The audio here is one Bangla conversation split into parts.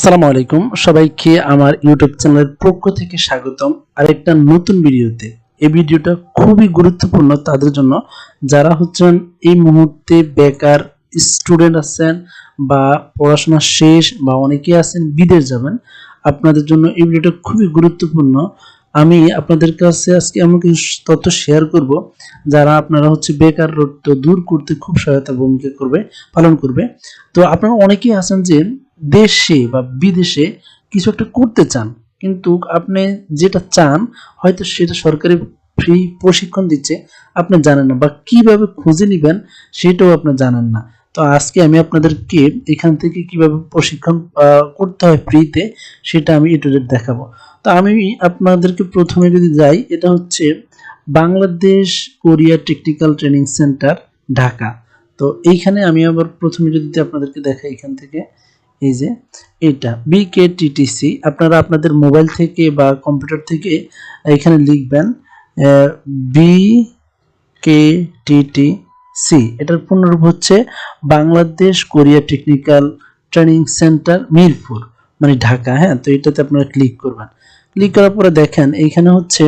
আসসালামু আলাইকুম। সবাইকে আমার ইউটিউব চ্যানেলের পক্ষ থেকে স্বাগতম। আরেকটা নতুন ভিডিওতে। এই ভিডিওটা খুবই গুরুত্বপূর্ণ তাদের জন্য। যারা হচ্ছেন এই মুহূর্তে বেকার স্টুডেন্ট আছেন বা পড়াশোনা শেষ বা অনেকে আছেন বিদেশ যাবেন, আপনাদের জন্য এই ভিডিওটা খুবই গুরুত্বপূর্ণ। আমি আপনাদের কাছে আজকে এমন কিছু তথ্য শেয়ার করব, যারা আপনারা হচ্ছে বেকার বেকারত্ব দূর করতে খুব সহায়তা ভূমিকা করবে, পালন করবে। তো আপনারা অনেকেই আছেন যে দেশে বা বিদেশে কিছু একটা করতে চান, কিন্তু আপনি যেটা চান, হয়তো সেটা সরকারি ফ্রি প্রশিক্ষণ দিচ্ছে, আপনি জানেন না বা কীভাবে খুঁজে নেবেন সেটাও আপনি জানেন না। তো আজকে আমি আপনাদেরকে এখান থেকে কীভাবে প্রশিক্ষণ করতে হয় ফ্রিতে, সেটা আমি একটু দেখাবো। তো আমি আপনাদেরকে প্রথমে যদি যাই, এটা হচ্ছে Bangladesh Korea technical training centre, Dhaka. তো এইখানে আমি আবার প্রথমে যদি আপনাদেরকে দেখাই এখান থেকে এই যে, এটা বিকেটিটিসি আপনারা আপনাদের মোবাইল থেকে বা কম্পিউটার থেকে এখানে লিখবেন বি কে সি এটার পূর্ণরূপ হচ্ছে Bangladesh Korea technical training centre Mirpur মানে ঢাকা হ্যাঁ? তো এটাতে আপনারা ক্লিক করবেন। ক্লিক করার পরে দেখেন, এইখানে হচ্ছে,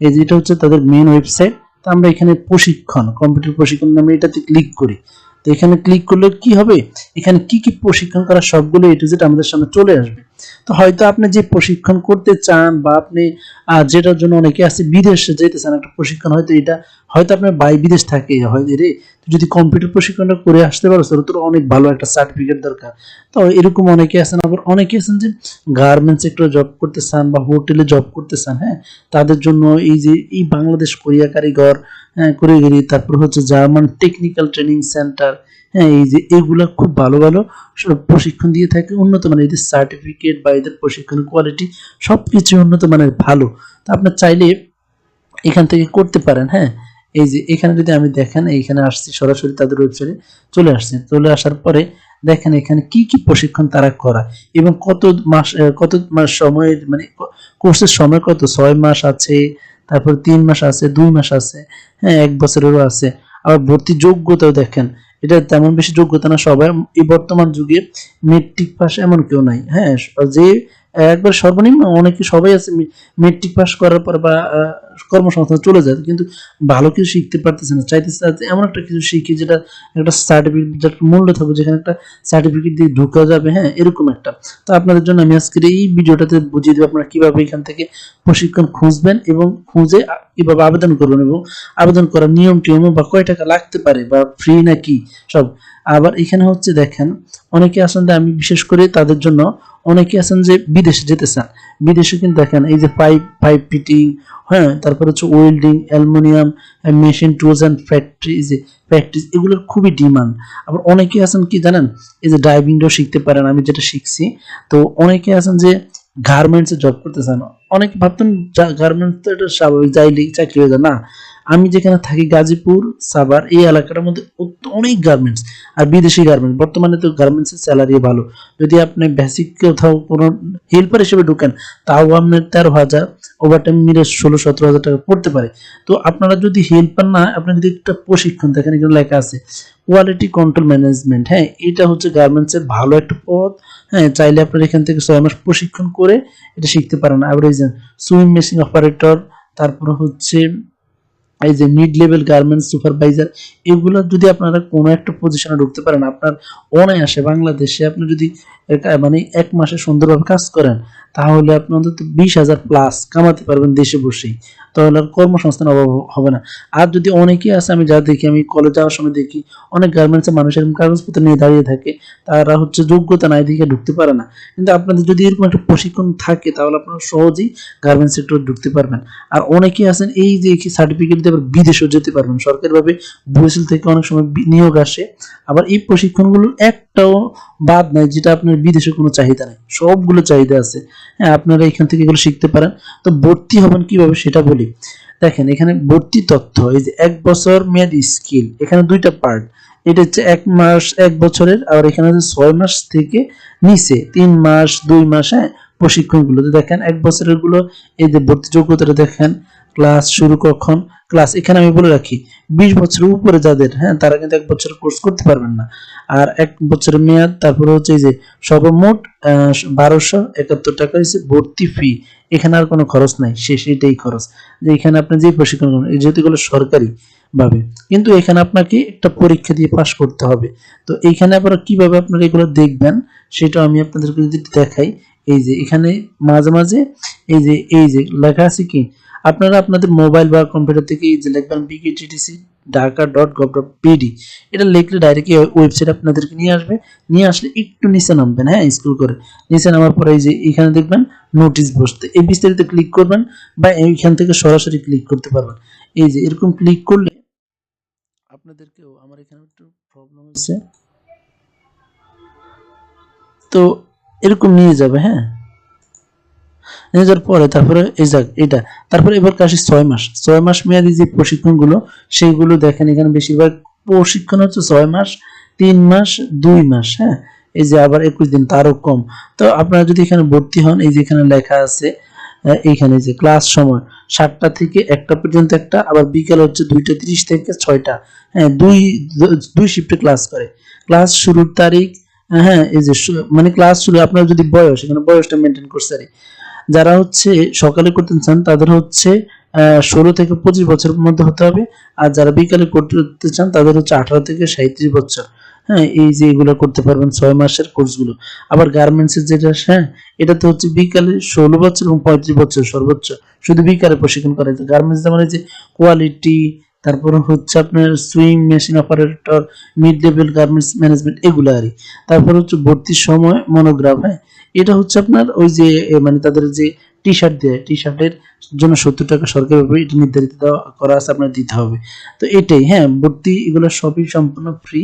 এই যেটা হচ্ছে তাদের মেন ওয়েবসাইট তো আমরা এখানে প্রশিক্ষণ কম্পিউটার প্রশিক্ষণ নামে এটাতে ক্লিক করি। তো এখানে ক্লিক করলে কি হবে? এখানে কি কি প্রশিক্ষণ করা সবগুলো এ যেটা আমাদের সামনে চলে আসবে। তো হয়তো আপনি যে প্রশিক্ষণ করতে চান বা আপনি যেটার জন্য অনেকে আছে, বিদেশে যেতে চান একটা প্রশিক্ষণ, হয়তো এটা, হয়তো আপনার বাই বিদেশ থাকে, হয়তো রে যদি কম্পিউটার প্রশিক্ষণটা করে আসতে পারো, তাহলে তোর অনেক ভালো একটা সার্টিফিকেট দরকার। তো এরকম অনেকে আছেন, আবার অনেকে আছেন যে গার্মেন্টস সেক্টরে জব করতে চান বা হোটেলে জব করতে চান হ্যাঁ? তাদের জন্য এই যে, এই বাংলাদেশ কোরিয়া কারিগর হ্যাঁ কারিগরি তারপর হচ্ছে জার্মান টেকনিক্যাল ট্রেনিং সেন্টার হ্যাঁ এই যে এগুলা খুব ভালো ভালো সব প্রশিক্ষণ দিয়ে থাকে, উন্নত মানের এদের সার্টিফিকেট বা এদের প্রশিক্ষণের কোয়ালিটি সব কিছু উন্নত মানের ভালো। তো আপনার চাইলে এখান থেকে করতে পারেন হ্যাঁ। এই যে এখানে যদি আমি দেখেন, এইখানে আসছি সরাসরি তাদের ওয়েবসাইটে চলে আসছে চলে আসার পরে দেখেন এখানে কি কি প্রশিক্ষণ তারা করা এবং কত মাস কত মাস সময়ের মানে কোর্সের সময় কত? ছয় মাস আছে, তারপর তিন মাস আছে, দুই মাস আছে হ্যাঁ এক বছরেরও আছে। আবার ভর্তি যোগ্যতাও দেখেন এটা তেমন বেশি যোগ্যতা না সবাই এই বর্তমান যুগে মেট্রিক পাস এমন কেউ নাই হ্যাঁ? যে একবার সর্বনিম্ন অনেকে সবাই আছে মেট্রিক পাস করার পর বা কর্মসংস্থানে চলে যায়, কিন্তু ভালো কিছু শিখতে পারতেছে না। চাইতেছে এমন একটা কিছু শিখি যেটা একটা সার্টিফিকেট যেটা মূল্য থাকবে, যেখানে একটা সার্টিফিকেট দিয়ে ঢুকা যাবে হ্যাঁ এরকম একটা। তো আপনাদের জন্য আমি আজকের এই ভিডিওটাতে বুঝিয়ে দেবো আপনারা কীভাবে এখান থেকে প্রশিক্ষণ খুঁজবেন এবং খুঁজে কীভাবে আবেদন করবেন এবং আবেদন করার নিয়ম, টিয়ম বা কয় টাকা লাগতে পারে বা ফ্রি নাকি সব। আবার এখানে হচ্ছে দেখেন, অনেকে যে আমি বিশেষ করে তাদের জন্য অনেকে আছেন যে বিদেশে যেতে চান। বিদেশে কিন্তু দেখেন, এই যে পাইপ পাইপ ফিটিং হ্যাঁ। তারপর হচ্ছে welding aluminium machine tools and factory যে প্র্যাকটিস এগুলোর খুবই ডিমান্ড আবার অনেকে আছেন কি জানেন? এই যে ড্রাইভিংটাও শিখতে পারেন, আমি যেটা শিখছি। তো অনেকে আছেন যে গার্মেন্টসে জব করতে চান অনেকে ভাবতেন গার্মেন্টস তো এটা স্বাভাবিক যাইলে চাকরি হয়ে যায়। না আমি যেখানে থাকি, গাজীপুর, সাভার, এই এলাকাটার মধ্যে অনেক গার্মেন্টস আর বিদেশি গার্মেন্টস বর্তমানে তো গার্মেন্টসের স্যালারি ভালো। যদি আপনি বেসিক কোথাও কোনো হেল্পার হিসেবে ঢুকেন, তাও আপনার তেরো হাজার ওভারটাইম মিলে ষোলো, সতেরো হাজার টাকা পড়তে পারে। তো আপনারা যদি হেল্পার না আপনার যদি একটা প্রশিক্ষণ দেখেন এখানে লেখা আছে কোয়ালিটি কন্ট্রোল ম্যানেজমেন্ট হ্যাঁ এটা হচ্ছে গার্মেন্টসের ভালো একটা পথ। হ্যাঁ চাইলে আপনারা এখান থেকে ছয় মাস প্রশিক্ষণ করে এটা শিখতে পারেন। আবার সুইং মেশিন অপারেটর তারপর হচ্ছে এই যে মিড লেভেল গার্মেন্টস সুপারভাইজার এগুলো যদি আপনারা কোনো একটা পজিশনে ঢুকতে পারেন, আপনার অনায়াসে বাংলাদেশে আপনি যদি মানে এক মাসে সুন্দরভাবে কাজ করেন, তাহলে আপনি অন্তত বিশ হাজার প্লাস কামাতে পারবেন দেশে বসেই। তাহলে আর কর্মসংস্থান অভাব হবে না। আর যদি অনেকেই আছে, আমি যা দেখি, আমি কলেজ যাওয়ার সময় দেখি, অনেক গার্মেন্টসের মানুষের কাগজপত্র নিয়ে দাঁড়িয়ে থাকে, তারা হচ্ছে যোগ্যতা নাই দিকে ঢুকতে পারে না। কিন্তু আপনাদের যদি এরকম একটা প্রশিক্ষণ থাকে, তাহলে আপনারা সহজেই গার্মেন্টস সেক্টরে ঢুকতে পারবেন। আর অনেকেই আছেন, এই যে সার্টিফিকেট দিয়ে আবার বিদেশেও যেতে পারবেন। সরকারিভাবে ব্রুসেল থেকে অনেক সময় নিয়োগ আসে। আবার এই প্রশিক্ষণগুলোর একটাও বাদ নাই, যেটা আপনার বিদেশে কোনো চাহিদা নেই। সবগুলো চাহিদা আছে। হ্যাঁ আপনারা এখান থেকে এগুলো শিখতে পারেন। তো ভর্তি হবেন কীভাবে সেটা বলি। দেখেন, এখানে ভর্তি তথ্য, এই যে এক বছর মেয়াদি স্কিল, এখানে দুইটা পার্ট। এটা হচ্ছে এক মাস, এক বছরের, আর এখানে হচ্ছে ছয় মাস থেকে নিচে, তিন মাস, দুই মাস হ্যাঁ প্রশিক্ষণগুলো। তো দেখেন, এক বছরেরগুলো এই যে ভর্তি যোগ্যতাটা দেখেন ক্লাস শুরু কখন? ক্লাস, এখানে আমি বলে রাখি, বিশ বছরের উপরে যাদের হ্যাঁ তারা কিন্তু এক বছরের কোর্স করতে পারবেন না। আর এক বছরের মেয়াদ, তারপরে হচ্ছে যে সর্বমোট বারোশো একাত্তর টাকা হচ্ছে ভর্তি ফি এখানে আর কোনো খরচ নাই, সে সেটাই খরচ। যে এখানে আপনি যে প্রশিক্ষণ করবেন যেহেতু এগুলো সরকারি ভাবে, কিন্তু এখানে আপনাকে একটা পরীক্ষা দিয়ে পাশ করতে হবে। তো এইখানে আপনারা কীভাবে আপনারা এগুলো দেখবেন, সেটা আমি আপনাদেরকে যদি দেখাই, এই যে এখানে মাঝে মাঝে, এই যে এই যে লেখা আছে কি আপনারা আপনাদের মোবাইল বা কম্পিউটার থেকে যে লিখবেন BKTTC Dhaka dot gov dot BD এটা লিখলে ডাইরেক্ট ওয়েবসাইট আপনাদেরকে নিয়ে আসবে। নিয়ে আসলে একটু নিচে নামবেন হ্যাঁ স্কুল করে। নিচে নামার পরে এই যে এখানে দেখবেন নোটিশ বসতে এই বিস্তারিত ক্লিক করবেন বা এইখান থেকে সরাসরি ক্লিক করতে পারবেন। এই যে এরকম ক্লিক করলে আপনাদেরকেও আমার এখানে একটু প্রবলেম হচ্ছে। তো এরকম নিয়ে যাবে হ্যাঁ। যাওয়ার পরে, তারপরে এই যাক এটা। তারপরে এবার কাশি ছয় মাস। ছয় মাস মেয়াদি যে প্রশিক্ষণগুলো, সেইগুলো দেখেন এখানে বেশিরভাগ প্রশিক্ষণ হচ্ছে ছয় মাস, তিন মাস, দুই মাস হ্যাঁ? এই যে আবার একুশ দিন, তারও কম। তো আপনারা যদি এখানে ভর্তি হন, এই যে এখানে লেখা আছে এইখানে যে ক্লাস সময় সাতটা থেকে একটা পর্যন্ত একটা, আবার বিকেল হচ্ছে দুইটা তিরিশ থেকে ছয়টা হ্যাঁ? দুই দুই শিফটে ক্লাস করে। ক্লাস শুরুর তারিখ হ্যাঁ? এই যে মানে ক্লাস শুরু, আপনার যদি বয়স, এখানে বয়সটা মেনটেন করতে পারি যারা হচ্ছে সকালে করতে চান, তাদের হচ্ছে ষোলো থেকে পঁচিশ বছরের মধ্যে হতে হবে। আর যারা বিকালে করতে চান, তাদের হচ্ছে আঠারো থেকে সাঁত্রিশ বছর। হ্যাঁ এই যে এগুলো করতে পারবেন ছয় মাসের কোর্সগুলো। আবার গার্মেন্টসের যেটা হ্যাঁ এটাতে হচ্ছে বিকালে ষোলো বছর এবং পঁয়ত্রিশ বছর সর্বোচ্চ। শুধু বিকালে প্রশিক্ষণ করা যায় গার্মেন্টস যেমন যে কোয়ালিটি তারপরে হচ্ছে আপনার sewing machine operator mid level garments management এগুলো আর তারপর হচ্ছে ভর্তির সময় মনোগ্রাফ হ্যাঁ। এটা হচ্ছে আপনার ওই যে মানে তাদের যে টি শার্ট দেয় টি শার্টের জন্য সত্তর টাকা সরকারি ভাবে এটা নির্ধারিত দেওয়া, করা আছে, আপনার দিতে হবে। তো এটাই হ্যাঁ ভর্তি এগুলো সবই সম্পূর্ণ ফ্রি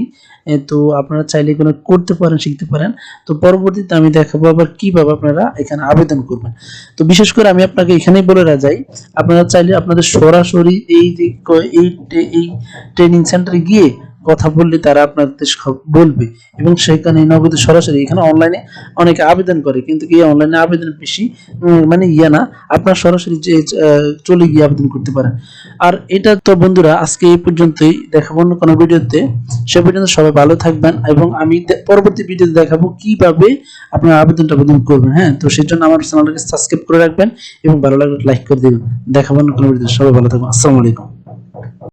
তো আপনারা চাইলে এগুলো করতে পারেন, শিখতে পারেন। তো পরবর্তীতে আমি দেখাবো আবার কীভাবে আপনারা এখানে আবেদন করবেন। তো বিশেষ করে আমি আপনাকে এখানেই বলে যাই আপনারা চাইলে আপনাদের সরাসরি এই যে এই এই ট্রেনিং সেন্টারে গিয়ে কথা বললে তারা আপনাদের বলবে। এবং সেখানে নগদে সরাসরি এখানে অনলাইনে অনেকে আবেদন করে। কিন্তু এই অনলাইনে আবেদন বেশি মানে ইয়ে না, আপনার সরাসরি যে চলে গিয়ে আবেদন করতে পারেন। আর এটা তো বন্ধুরা, আজকে এই পর্যন্তই। দেখাবো অন্য কোনো ভিডিওতে। সে পর্যন্ত সবাই ভালো থাকবেন এবং আমি পরবর্তী ভিডিওতে দেখাবো কীভাবে আপনার আবেদনটা আবেদন করবেন হ্যাঁ? তো সেই জন্য আমার চ্যানেলটাকে সাবস্ক্রাইব করে রাখবেন এবং ভালো লাগলে লাইক করে দিবেন। দেখাবো অন্য কোনো ভিডিওতে। সবাই ভালো থাকবেন। আসসালামু আলাইকুম।